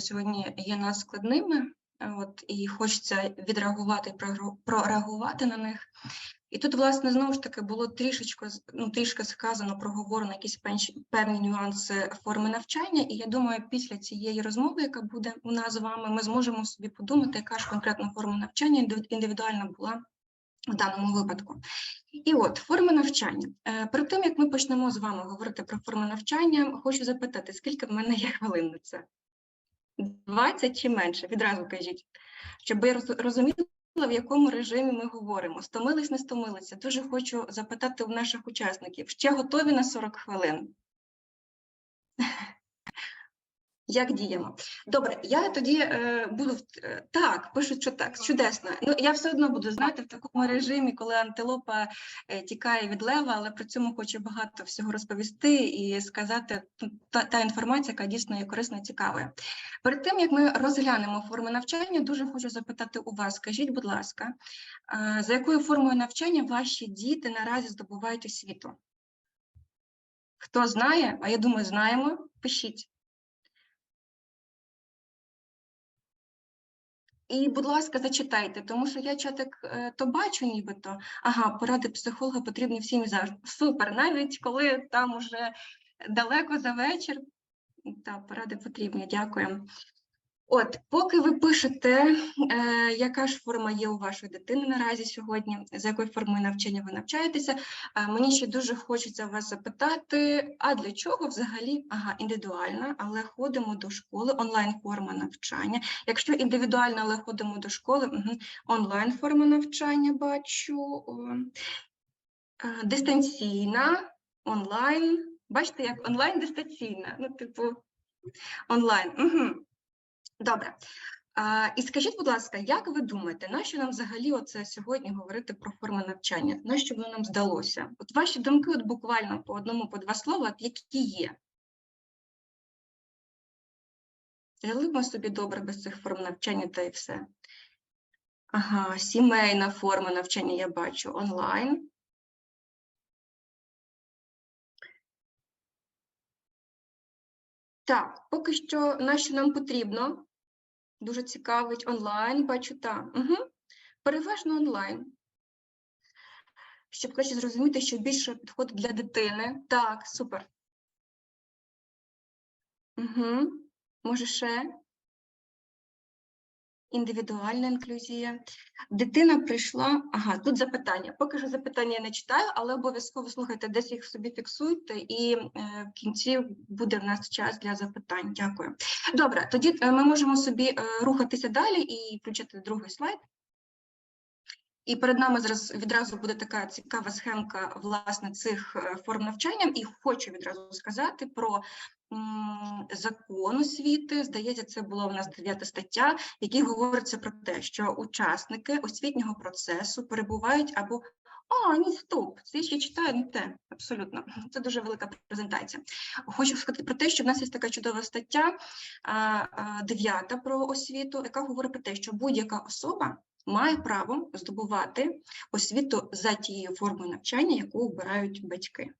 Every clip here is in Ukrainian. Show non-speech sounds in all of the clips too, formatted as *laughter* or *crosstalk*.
сьогодні є надскладними, е, от, і хочеться відреагувати прореагувати на них. І тут, власне, знову ж таки було трішечко, ну, трішки сказано, проговорено якісь певні нюанси форми навчання. І я думаю, після цієї розмови, яка буде у нас з вами, ми зможемо собі подумати, яка ж конкретна форма навчання індивідуальна була в даному випадку. І от форми навчання. Е, Перед тим як ми почнемо з вами говорити про форми навчання, хочу запитати, скільки в мене є хвилин на це? 20 чи менше? Відразу кажіть, щоб я розуміла, в якому режимі ми говоримо. Стомились, не стомилися. Дуже хочу запитати у наших учасників, ще готові на 40 хвилин? Як діємо? Добре, я тоді е, буду е, так, пишуть, що так, чудесно. Ну я все одно буду знати в такому режимі, коли антилопа е, тікає від лева, але при цьому хоче багато всього розповісти і сказати ну, та, та інформація, яка дійсно є корисна і цікавою. Перед тим як ми розглянемо форми навчання, дуже хочу запитати у вас. Скажіть, будь ласка, е, за якою формою навчання ваші діти наразі здобувають освіту? Хто знає? А я думаю, знаємо. Пишіть. І, будь ласка, зачитайте, тому що я чатик е, то бачу, нібито. Ага, поради психолога потрібні всім завжди. Супер, навіть коли там уже далеко за вечір. Та, поради потрібні, дякую. От, поки ви пишете, е, яка ж форма є у вашої дитини наразі сьогодні, за якою формою навчання ви навчаєтеся, е, мені ще дуже хочеться вас запитати, а для чого взагалі ага, індивідуальна, але ходимо до школи, онлайн-форма навчання. Якщо індивідуально, але ходимо до школи, онлайн форма навчання бачу, е, дистанційна, онлайн. Бачите, як онлайн дистанційна, ну, типу, онлайн. Угу. Добре. А, і скажіть, будь ласка, як ви думаєте, нащо нам взагалі оце сьогодні говорити про форми навчання? Нащо воно нам здалося? От ваші думки, от буквально по одному, по два слова, які є? Жили ми собі добре без цих форм навчання та і все. Ага, сімейна форма навчання я бачу онлайн. Так, поки що на що нам потрібно? Дуже цікавить онлайн, бачу так. Угу. Переважно онлайн. Щоб краще зрозуміти, що більше підходить для дитини. Так, супер. Угу. Може ще? Індивідуальна інклюзія. Дитина прийшла. Ага, тут запитання. Поки що запитання я не читаю, але обов'язково слухайте, десь їх собі фіксуйте, і е, в кінці буде в нас час для запитань. Дякую. Добре, тоді е, ми можемо собі е, рухатися далі і включити другий слайд. І перед нами зараз відразу буде така цікава схемка власне цих е, форм навчання. І хочу відразу сказати про закон освіти. Здається, це була у нас 9 стаття, в якій говориться про те, що учасники освітнього процесу перебувають або а, ні, стоп, це ще читаю не те. Абсолютно, це дуже велика презентація. Хочу сказати про те, що в нас є така чудова стаття, а, а, дев'ята про освіту, яка говорить про те, що будь-яка особа має право здобувати освіту за тією формою навчання, яку обирають батьки.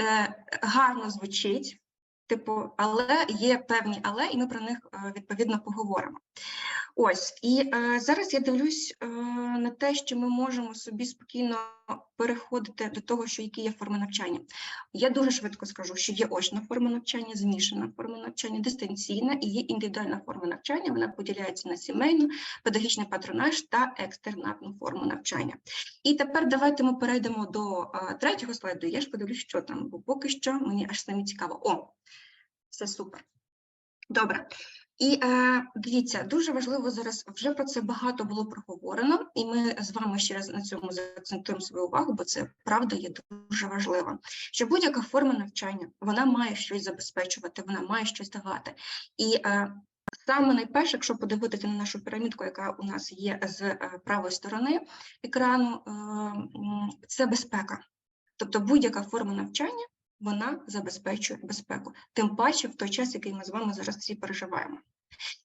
Е, гарно звучить, типу, але є певні але, і ми про них е, відповідно поговоримо. Ось, і е, зараз я дивлюсь на те, що ми можемо собі спокійно переходити до того, що які є форми навчання. Я дуже швидко скажу, що є очна форма навчання, змішана форма навчання, дистанційна і є індивідуальна форма навчання. Вона поділяється на сімейну, педагогічний патронаж та екстернатну форму навчання. І тепер давайте ми перейдемо до е, третього слайду. Я ж подивлюсь, що там, бо поки що мені аж самі цікаво. О, все супер. Добре. І е, дивіться, дуже важливо зараз вже про це багато було проговорено, і ми з вами ще раз на цьому заакцентуємо свою увагу, бо це правда є дуже важливо. Що будь-яка форма навчання вона має щось забезпечувати, вона має щось давати. І е, саме найперше, якщо подивитися на нашу пірамідку, яка у нас є з е, правої сторони екрану, е, це безпека. Тобто будь-яка форма навчання вона забезпечує безпеку, тим паче в той час, який ми з вами зараз всі переживаємо.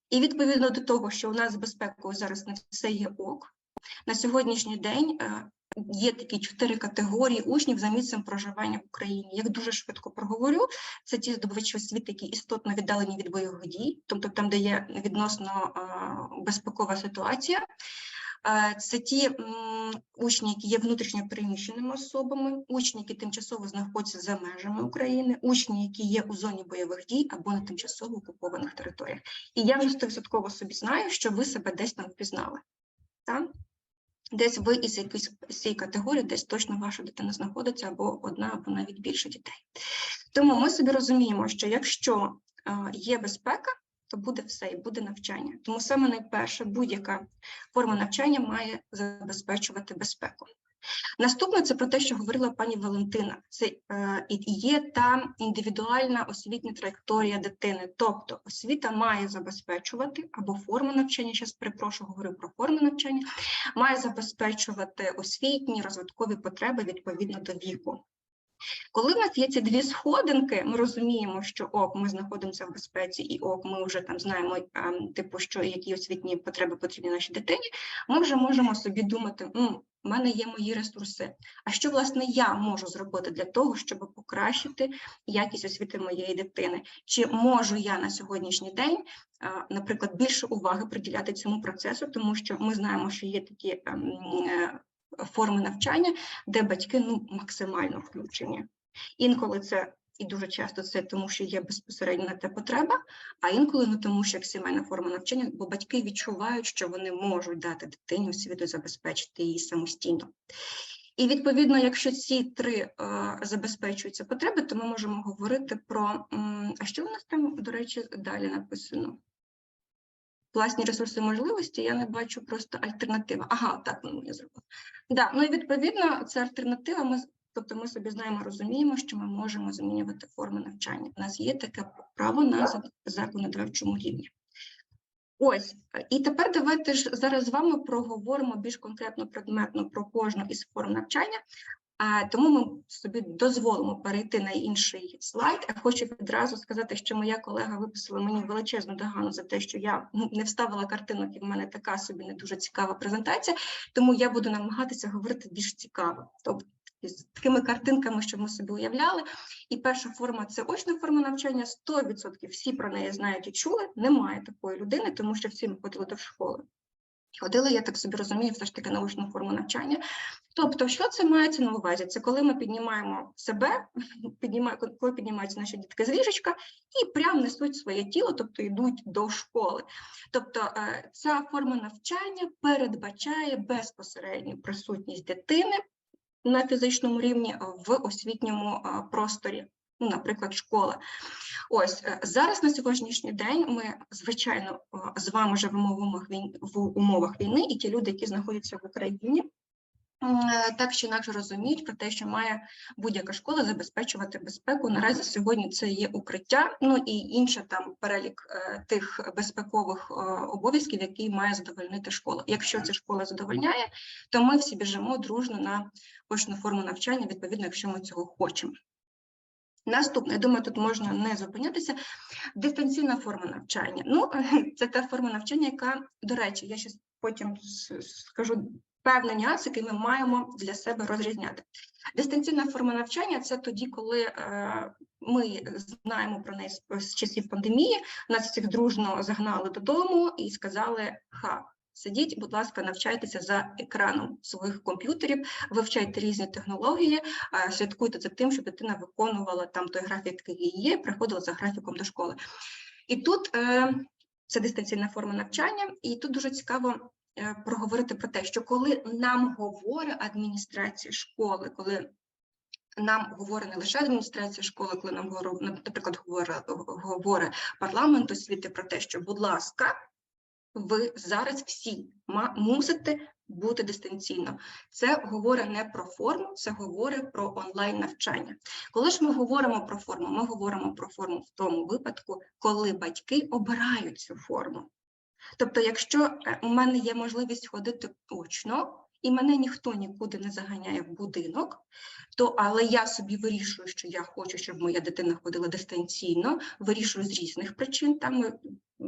І відповідно до того, що у нас з безпекою зараз не все є ок, на сьогоднішній день е, є такі чотири категорії учнів за місцем проживання в Україні. Як дуже швидко проговорю, це ті здобувачі освіти, які істотно віддалені від бойових дій, тобто там, де є відносно е, безпекова ситуація. Це ті учні, які є внутрішньо переміщеними особами, учні, які тимчасово знаходяться за межами України, учні, які є у зоні бойових дій або на тимчасово окупованих територіях. І я вже стовідсотково собі знаю, що ви себе десь там впізнали. Так? Десь ви із якоїсь цієї категорії, десь точно ваша дитина знаходиться, або одна, або навіть більше дітей. Тому ми собі розуміємо, що якщо є безпека, то буде все і буде навчання. Тому саме найперше будь-яка форма навчання має забезпечувати безпеку. Наступне це про те, що говорила пані Валентина. Це е, є та індивідуальна освітня траєкторія дитини. Тобто освіта має забезпечувати або форма навчання, зараз перепрошую, говорю про форму навчання, має забезпечувати освітні розвиткові потреби відповідно до віку. Коли в нас є ці дві сходинки, ми розуміємо, що ок, ми знаходимося в безпеці, і ок, ми вже там знаємо, ем, типу, що які освітні потреби потрібні нашій дитині. Ми вже можемо собі думати, «М, в мене є мої ресурси. А що власне я можу зробити для того, щоб покращити якість освіти моєї дитини? Чи можу я на сьогоднішній день, е, наприклад, більше уваги приділяти цьому процесу, тому що ми знаємо, що є такі ем, е, форми навчання, де батьки ну максимально включені. Інколи це і дуже часто це тому, що є безпосередньо те потреба, а інколи ну тому, що як сімейна форма навчання, бо батьки відчувають, що вони можуть дати дитині освіту, забезпечити її самостійно. І відповідно, якщо ці три е, забезпечуються потреби, то ми можемо говорити про а що у нас там, до речі, далі написано? Власні ресурси можливості, я не бачу просто альтернатива. Ага, так ну, я зробила. Да, ну і відповідно, це альтернатива. Ми, тобто ми собі знаємо, розуміємо, що ми можемо змінювати форми навчання. У нас є таке право на законодавчому рівні. Ось, і тепер давайте ж зараз з вами проговоримо більш конкретно предметно про кожну із форм навчання. А тому ми собі дозволимо перейти на інший слайд. Я хочу відразу сказати, що моя колега виписала мені величезну догану за те, що я ну, не вставила картинок, і в мене така собі не дуже цікава презентація, тому я буду намагатися говорити більш цікаво. Тобто з такими картинками, щоб ми собі уявляли. І перша форма це очна форма навчання. 100% всі про неї знають і чули. Немає такої людини, тому що всі ми ходили до школи. Ходили, я так собі розумію, все ж таки на очну форму навчання. Тобто, що це мається на увазі? Це коли ми піднімаємо себе, *laughs* піднімаємо, коли піднімаються наші дітки з ліжечка і прямо несуть своє тіло, тобто йдуть до школи. Тобто, е, ця форма навчання передбачає безпосередню присутність дитини на фізичному рівні в освітньому е, просторі. Ну, наприклад, школа. Ось е, зараз на сьогоднішній день ми, звичайно, е, з вами живемо в умовах війни, в умовах війни, і ті люди, які знаходяться в Україні, е, так чи інакше розуміють про те, що має будь-яка школа забезпечувати безпеку. Наразі сьогодні це є укриття, ну і інше там перелік е, тих безпекових е, обов'язків, які має задовольнити школа. Якщо ця школа задовольняє, то ми всі біжимо дружно на очну форму навчання, відповідно, якщо ми цього хочемо. Наступне, я думаю, тут можна не зупинятися. Дистанційна форма навчання. Ну, *laughs* це та форма навчання, яка, до речі, я ще потім скажу певний нюанс, який ми маємо для себе розрізняти. Дистанційна форма навчання це тоді, коли е, ми знаємо про неї з, часів пандемії, нас всіх дружно загнали додому і сказали: ха. Сидіть, будь ласка, навчайтеся за екраном своїх комп'ютерів, вивчайте різні технології, а, слідкуйте за тим, щоб дитина виконувала там той графік, який є, приходила за графіком до школи. І тут е, це дистанційна форма навчання, і тут дуже цікаво е, проговорити про те, що коли нам говорить адміністрація школи, коли нам говорить не лише адміністрація школи, коли нам наприклад, говорить парламент освіти про те, що, будь ласка, ви зараз всі мусите бути дистанційно. Це говорить не про форму, це говорить про онлайн навчання. Коли ж ми говоримо про форму, ми говоримо про форму в тому випадку, коли батьки обирають цю форму. Тобто, якщо е, у мене є можливість ходити очно, і мене ніхто нікуди не заганяє в будинок, то але я собі вирішую, що я хочу, щоб моя дитина ходила дистанційно, вирішую з різних причин. Там ми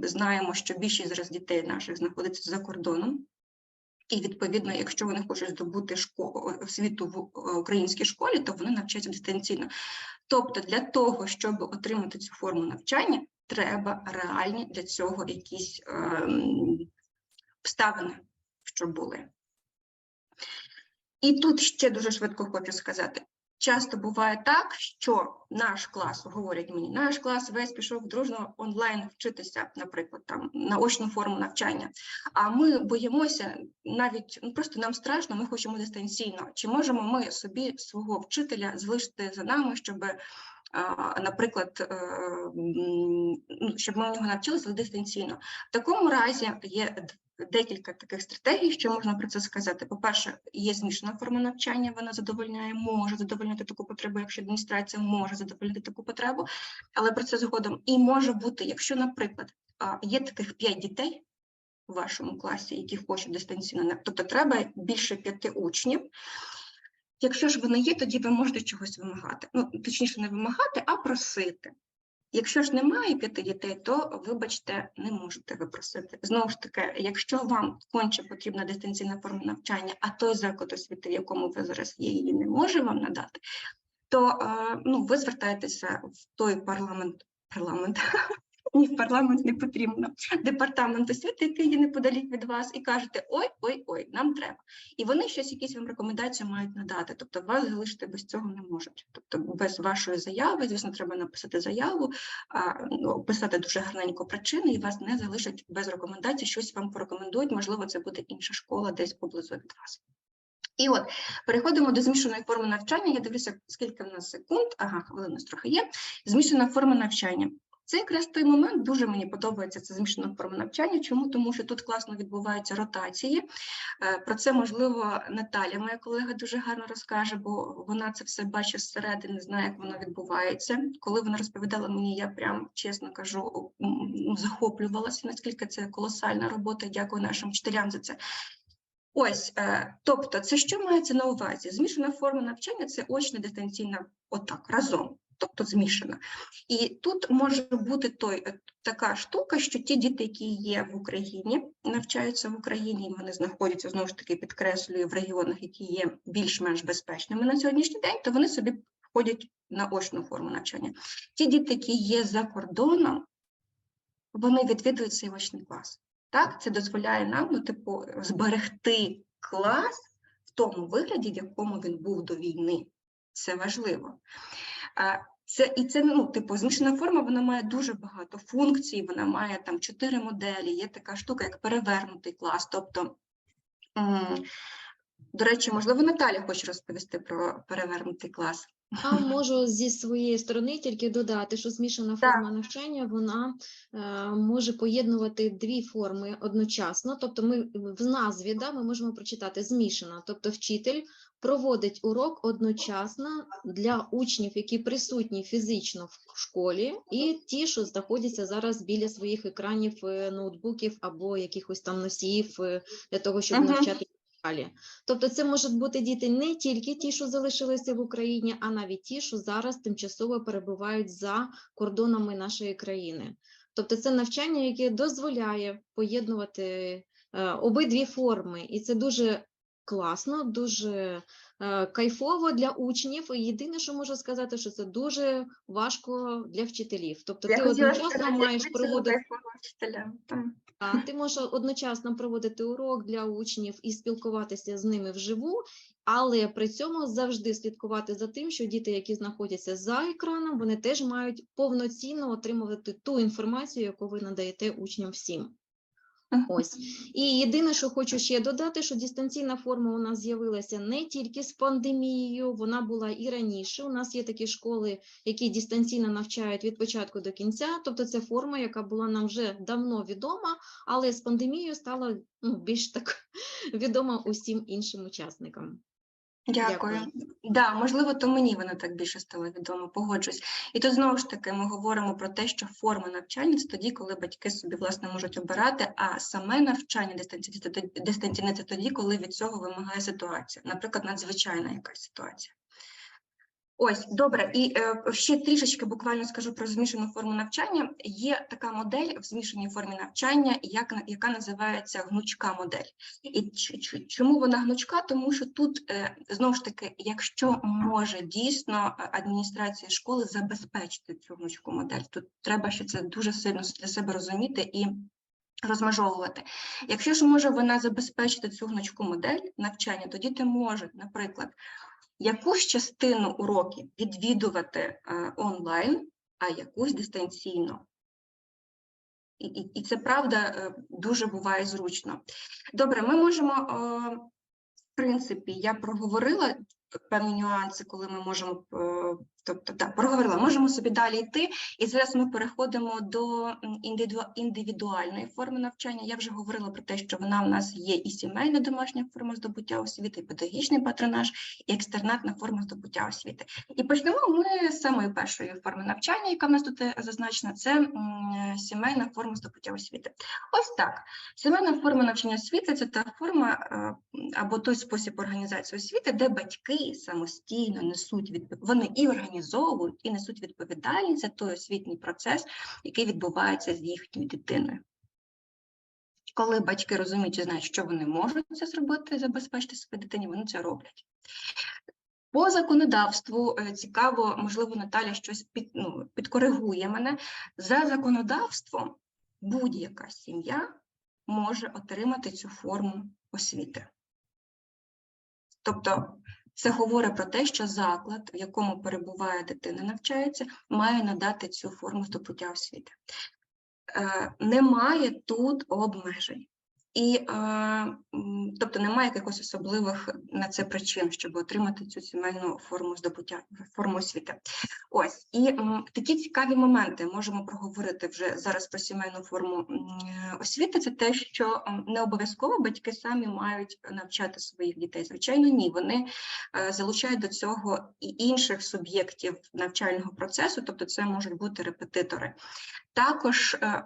знаємо, що більшість зараз дітей наших знаходиться за кордоном. І відповідно, якщо вони хочуть здобути школу освіту в е, українській школі, то вони навчаються дистанційно. Тобто, для того, щоб отримати цю форму навчання, треба реальні для цього якісь ем, обставини, щоб були. І тут ще дуже швидко хочу сказати: часто буває так, що наш клас, говорять мені, наш клас весь пішов дружно онлайн вчитися, наприклад, там на очну форму навчання. А ми боїмося навіть ну просто нам страшно, ми хочемо дистанційно. Чи можемо ми собі свого вчителя залишити за нами, щоб Наприклад, е, ну, щоб ми у нього навчилися дистанційно. В такому разі є декілька таких стратегій, що можна про це сказати. По-перше, є змішана форма навчання, вона задовольняє, може задовольнити таку потребу, якщо адміністрація може задовольнити таку потребу, але про це згодом. І може бути, якщо, наприклад, є таких 5 дітей у вашому класі, які хочуть дистанційно, тобто треба більше п'яти учнів. Якщо ж вони є, тоді ви можете чогось вимагати. Ну, точніше, не вимагати, а просити. Якщо ж немає п'яти дітей, то, вибачте, не можете ви просити. Знову ж таки, якщо вам конче потрібна дистанційна форма навчання, а той заклад освіти, в якому ви зараз є, її не може вам надати, то е, ну, ви звертаєтеся в той парламент, парламент, *laughs* ні, в парламент не потрібно, департамент освіти, який є неподалік від вас, і кажете: ой, ой, ой, нам треба. І вони щось, якісь вам рекомендації мають надати. Тобто вас залишити без цього не можуть. Тобто без вашої заяви, звісно, треба написати заяву, а, ну, писати дуже гарненько причини, і вас не залишать без рекомендацій, щось вам порекомендують. Можливо, це буде інша школа десь поблизу від вас. І от переходимо до змішаної форми навчання. Я дивлюся, скільки в нас секунд. Ага, хвилин у нас трохи є. Змішана форма навчання. Це якраз той момент, дуже мені подобається ця змішана форма навчання. Чому? Тому що тут класно відбуваються ротації. Е, Про це, можливо, Наталя, моя колега, дуже гарно розкаже, бо вона це все бачить зсередини, знає, як воно відбувається. Коли вона розповідала мені, я прям чесно кажу, ну, захоплювалася, наскільки це колосальна робота. Дякую нашим вчителям за це. Ось, е, тобто, це що мається на увазі? Змішана форма навчання це очна дистанційна, отак, разом, тобто змішана. І тут може бути той, е, така штука, що ті діти, які є в Україні, навчаються в Україні, вони знаходяться, знову ж таки, підкреслюю, в регіонах, які є більш-менш безпечними на сьогоднішній день, то вони собі входять на очну форму навчання. Ті діти, які є за кордоном, вони відвідують цей очний клас. Так, це дозволяє нам, ну, типу, зберегти клас в тому вигляді, в якому він був до війни. Це важливо. Це і це ну, типу, змішана форма, вона має дуже багато функцій, вона має там чотири моделі. Є така штука, як перевернутий клас. Тобто, до речі, можливо, Наталя хоче розповісти про перевернутий клас. Я *laughs* можу зі своєї сторони тільки додати, що змішана Так. форма навчання вона е, може поєднувати дві форми одночасно. Тобто, ми в назві да, ми можемо прочитати змішана, тобто вчитель проводить урок одночасно для учнів, які присутні фізично в школі, і ті, що знаходяться зараз біля своїх екранів, е, ноутбуків або якихось там носіїв е, для того, щоб Мгм. навчати далі. Тобто це можуть бути діти не тільки ті, що залишилися в Україні, а навіть ті, що зараз тимчасово перебувають за кордонами нашої країни. Тобто це навчання, яке дозволяє поєднувати е, обидві форми, і це дуже класно, дуже е, кайфово для учнів. І єдине, що можу сказати, що це дуже важко для вчителів. Тобто ти одночасно маєш проводити. вчителя. Ти можеш одночасно проводити урок для учнів і спілкуватися з ними вживу, але при цьому завжди слідкувати за тим, що діти, які знаходяться за екраном, вони теж мають повноцінно отримувати ту інформацію, яку ви надаєте учням всім. Ось і єдине, що хочу ще додати, що дистанційна форма у нас з'явилася не тільки з пандемією, вона була і раніше. У нас є такі школи, які дистанційно навчають від початку до кінця. Тобто, це форма, яка була нам вже давно відома, але з пандемією стала ну, більш так *laughs* відома усім іншим учасникам. Дякую. Да, можливо, то мені воно так більше стало відомо, погоджусь. І тут знову ж таки ми говоримо про те, що форма навчання це тоді, коли батьки собі власне можуть обирати, а саме навчання дистанційне це тоді, коли від цього вимагає ситуація, наприклад, надзвичайна якась ситуація. Ось, добре, і е, ще трішечки буквально скажу про змішану форму навчання. Є така модель в змішаній формі навчання, як, яка називається гнучка модель. І ч- ч- чому вона гнучка? Тому що тут е, знову ж таки, якщо може дійсно е, адміністрація школи забезпечити цю гнучку модель, тут треба ще це дуже сильно для себе розуміти і розмежовувати. Якщо ж може вона забезпечити цю гнучку модель навчання, то діти можуть, наприклад, якусь частину уроків відвідувати е, онлайн, а якусь дистанційно. І, і, і це правда е, дуже буває зручно. Добре, ми можемо, е, в принципі, я проговорила певні нюанси, коли ми можемо, тобто так, проговорила, можемо собі далі йти. І зараз ми переходимо до індивідуальної форми навчання. Я вже говорила про те, що вона в нас є і сімейна домашня форма здобуття освіти, і педагогічний патронаж, і екстернатна форма здобуття освіти. І почнемо ми з самої першої форми навчання, яка в нас тут е, зазначена, це сімейна форма здобуття освіти. Ось так. Сімейна форма навчання освіти це та форма е, або той спосіб організації освіти, де батьки самостійно несуть від вони і організовують, і несуть відповідальність за той освітній процес, який відбувається з їхньою дитиною. Коли батьки розуміють і знають, що вони можуть це зробити, забезпечити своїй дитині, вони це роблять. По законодавству е, цікаво, можливо, Наталя щось під, ну, підкоригує мене. За законодавством будь-яка сім'я може отримати цю форму освіти. Тобто це говорить про те, що заклад, в якому перебуває дитина, навчається, має надати цю форму здобуття освіти. Е, Немає тут обмежень. І, тобто немає якихось особливих на це причин, щоб отримати цю сімейну форму здобуття, форму освіти. Ось і такі цікаві моменти можемо проговорити вже зараз про сімейну форму освіти. Це те, що не обов'язково батьки самі мають навчати своїх дітей. Звичайно, ні. Вони е, залучають до цього і інших суб'єктів навчального процесу, тобто це можуть бути репетитори. Також е,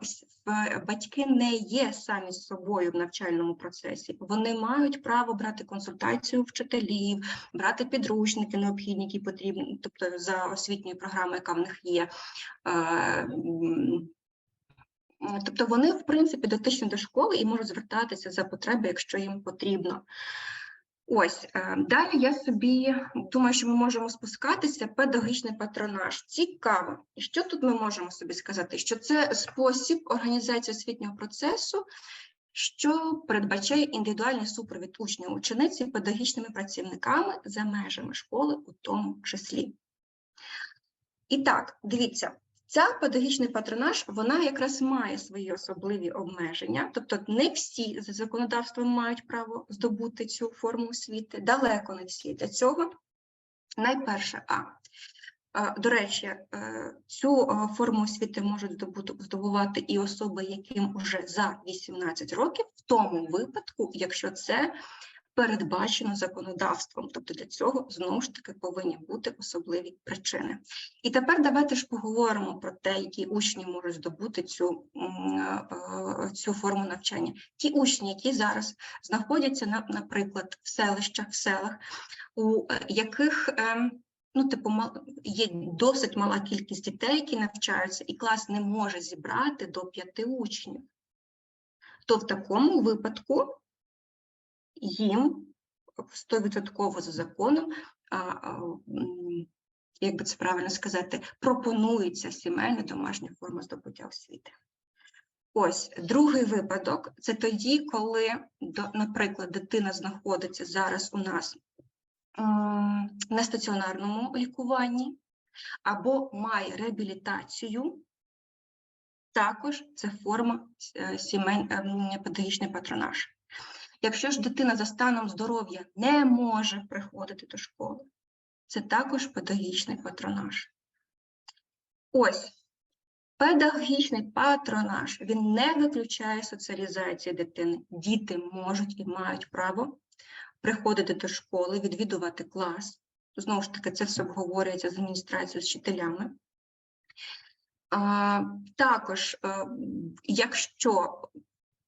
батьки не є самі з собою в навчальному процесі. Вони мають право брати консультацію вчителів, брати підручники необхідні, які потрібні, тобто за освітньою програмою, яка в них є. Е, Тобто вони, в принципі, дотичні до школи і можуть звертатися за потреби, якщо їм потрібно. Ось е, далі я собі думаю, що ми можемо спускатися. Педагогічний патронаж. Цікаво. І що тут ми можемо собі сказати? Що це спосіб організації освітнього процесу, що передбачає індивідуальний супровід учнів учениці педагогічними працівниками за межами школи, у тому числі. І так, дивіться, ця педагогічний патронаж, вона якраз має свої особливі обмеження, тобто не всі за законодавством мають право здобути цю форму освіти, далеко не всі. Для цього найперше, а до речі, е, цю е, форму освіти можуть здобувати і особи, яким вже за 18 років, в тому випадку, якщо це передбачено законодавством. Тобто для цього знову ж таки повинні бути особливі причини. І тепер давайте ж поговоримо про те, які учні можуть здобути цю, е, цю форму навчання. Ті учні, які зараз знаходяться, на- наприклад, в селищах, в селах, у е, яких ем, ну, типу, є досить мала кількість дітей, які навчаються, і клас не може зібрати до п'яти учнів. То в такому випадку їм 100% за законом, а, як би це правильно сказати, пропонується сімейна домашня форма здобуття освіти. Ось другий випадок це тоді, коли, наприклад, дитина знаходиться зараз у нас на стаціонарному лікуванні або має реабілітацію. Також це форма е, сімей, ем, педагогічний патронаж. Якщо ж дитина за станом здоров'я не може приходити до школи, це також педагогічний патронаж. Ось педагогічний патронаж він не виключає соціалізації дитини. Діти можуть і мають право приходити до школи, відвідувати клас. Знову ж таки, це все обговорюється з адміністрацією, з вчителями. А, також, е, якщо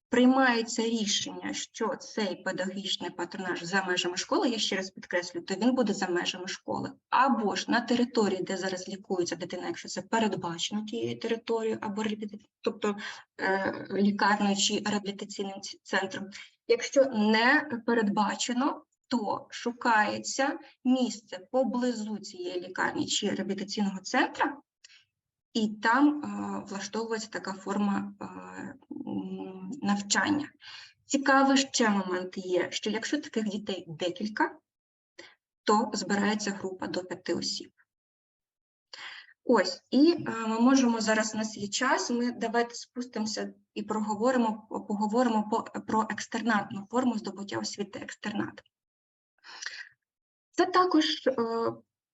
приймається рішення, що цей педагогічний патронаж за межами школи, я ще раз підкреслю, то він буде за межами школи. Або ж на території, де зараз лікується дитина, якщо це передбачено тією територією, або тобто е, лікарнею чи реабілітаційним центром. Якщо не передбачено, то шукається місце поблизу цієї лікарні чи реабілітаційного центру, і там е, влаштовується така форма е, навчання. Цікавий ще момент є, що якщо таких дітей декілька, то збирається група до п'яти осіб. Ось, і е, ми можемо зараз у нас є час. Ми давайте спустимося і проговоримо, поговоримо по, про екстернатну форму здобуття освіти екстернат. Це також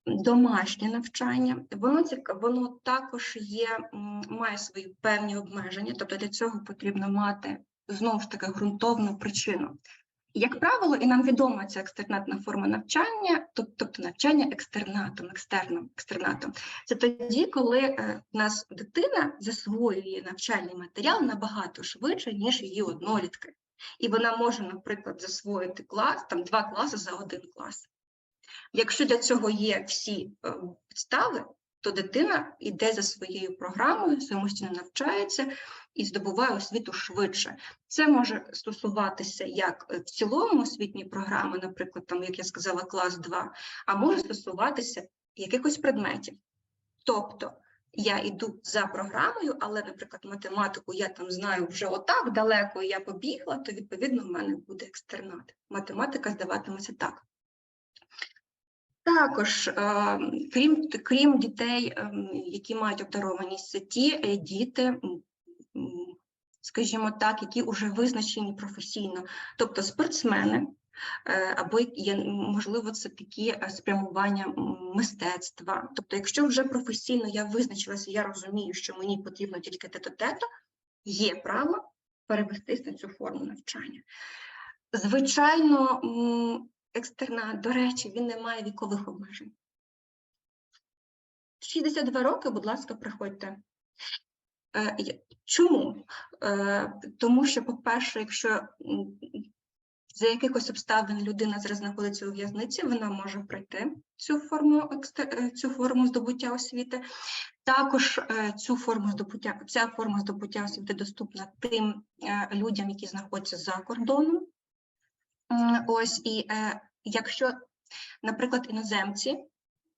домашнє навчання. Воно воно також є, має свої певні обмеження, тобто для цього потрібно мати знову ж таки ґрунтовну причину. Як правило, і нам відома ця екстернатна форма навчання, тобто навчання екстернатом, екстерном, екстернатом. Це тоді, коли е, в нас дитина засвоює навчальний матеріал набагато швидше, ніж її однолітки. І вона може, наприклад, засвоїти клас, там два класи за один клас. Якщо для цього є всі е, підстави, то дитина йде за своєю програмою, самостійно навчається і здобуває освіту швидше. Це може стосуватися як е, в цілому освітньої програми, наприклад, там, як я сказала, клас 2, а може стосуватися якихось предметів. Тобто я йду за програмою, але, наприклад, математику я там знаю вже отак далеко, я побігла, то відповідно в мене буде екстернат. Математика здаватиметься так. Також, е, крім, крім дітей, ем, які мають обдарованість, ті е, діти, скажімо так, які вже визначені професійно, тобто спортсмени, е, або є, можливо, це такі е, спрямування мистецтва. Тобто, якщо вже професійно я визначилася, я розумію, що мені потрібно тільки те-то-те-то, є право перевестись на цю форму навчання. Звичайно, екстернат, до речі, він не має вікових обмежень. 62 роки, будь ласка, приходьте. Е, Чому? Е, Тому що, по-перше, якщо за якихось обставин людина зараз знаходиться у в'язниці, вона може пройти цю форму, е, цю форму здобуття освіти. Також цю форму здобуття, ця форма здобуття освіти доступна тим людям, які знаходяться за кордоном. М, Ось і е, якщо, наприклад, іноземці,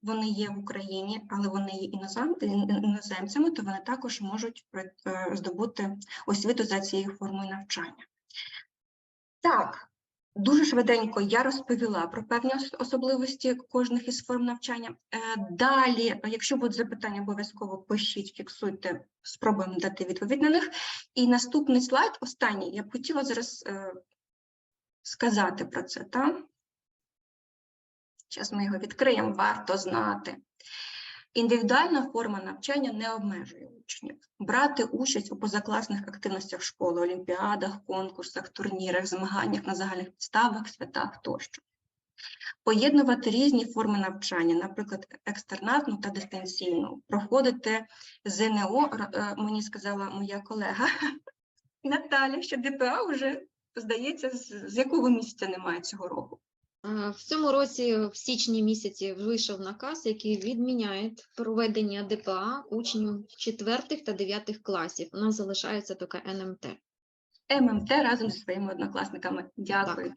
вони є в Україні, але вони є інозем, ін- ін- іноземцями, то вони також можуть е, здобути освіту за цією формою навчання. Так, дуже швиденько я розповіла про певні особливості кожних із форм навчання. Е, Далі, е, якщо будуть запитання, обов'язково пишіть, фіксуйте, спробуємо дати відповідь на них. І наступний слайд, останній, я б хотіла зараз е, сказати про це, так? Зараз ми його відкриємо, варто знати. Індивідуальна форма навчання не обмежує учнів. Брати участь у позакласних активностях школи, олімпіадах, конкурсах, турнірах, змаганнях на загальних підставах, святах тощо. Поєднувати різні форми навчання, наприклад, екстернатну та дистанційну, проходити ЗНО, е, мені сказала моя колега *laughs* Наталя, що ДПА вже, здається, з, з якого місяця немає цього року. Е, В цьому році, в січні місяці, вийшов наказ, який відміняє проведення ДПА учнів 4 та 9 класів. У нас залишається така НМТ. ММТ разом зі своїми однокласниками. Дякую.